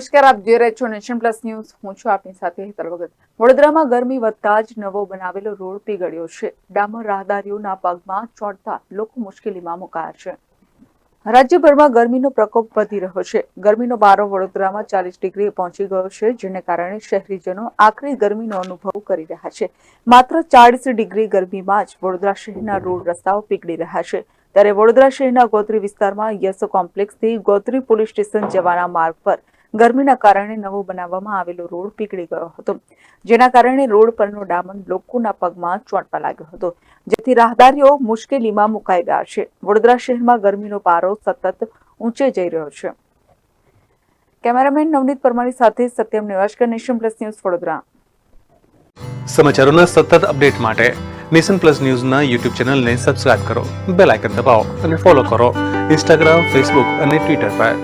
નમસ્કાર, આપ જોઈ રહ્યા છો નેશન પ્લસ ન્યૂઝ. હું છું આપની સાથે હેતલ ભગત. વડોદરામાં ગરમી વધતા જ નવો બનાવેલો રોડ પીગળ્યો છે. ડામર રાહદારીઓના પગમાં ચોંટતા લોકો મુશ્કેલીમાં મુકાયા છે. રાજ્યભરમાં ગરમીનો પ્રકોપ વધી રહ્યો છે. ગરમીનો પારો વડોદરામાં ચાલીસ ડિગ્રી પહોંચી ગયો છે, જેને કારણે શહેરીજનો આકરી ગરમીનો અનુભવ કરી રહ્યા છે. માત્ર ચાળીસ ડિગ્રી ગરમીમાં જ વડોદરા શહેરના રોડ રસ્તાઓ પીગળી રહ્યા છે. ત્યારે વડોદરા શહેરના ગોત્રી વિસ્તારમાં યસ કોમ્પ્લેક્સથી ગોત્રી પોલીસ સ્ટેશન જવાના માર્ગ પર ગરમીના કારણે નવો બનાવવામાં આવેલો રોડ પીગળી ગયો હતો, જેના કારણે રોડ પરનો ડામર લોકોના પગમાં ચોંટવા લાગ્યો હતો. જેથી રાહદારીઓ મુશ્કેલીમાં મુકાઈ ગયા છે. વડોદરા શહેરમાં ગરમીનો પારો સતત ઊંચે જઈ રહ્યો છે. કેમેરામેન નવનીત પરમારી સાથે Satyam Nivaskar, Nation Plus News Vadodara. સમાચારોના સતત અપડેટ માટે નેશન પ્લસ ન્યૂઝના યુટ્યુબ ચેનલને સબસ્ક્રાઇબ કરો, બેલ આઇકન દબાવો અને ફોલો કરો ઇન્સ્ટાગ્રામ, ફેસબુક અને ટ્વિટર પર.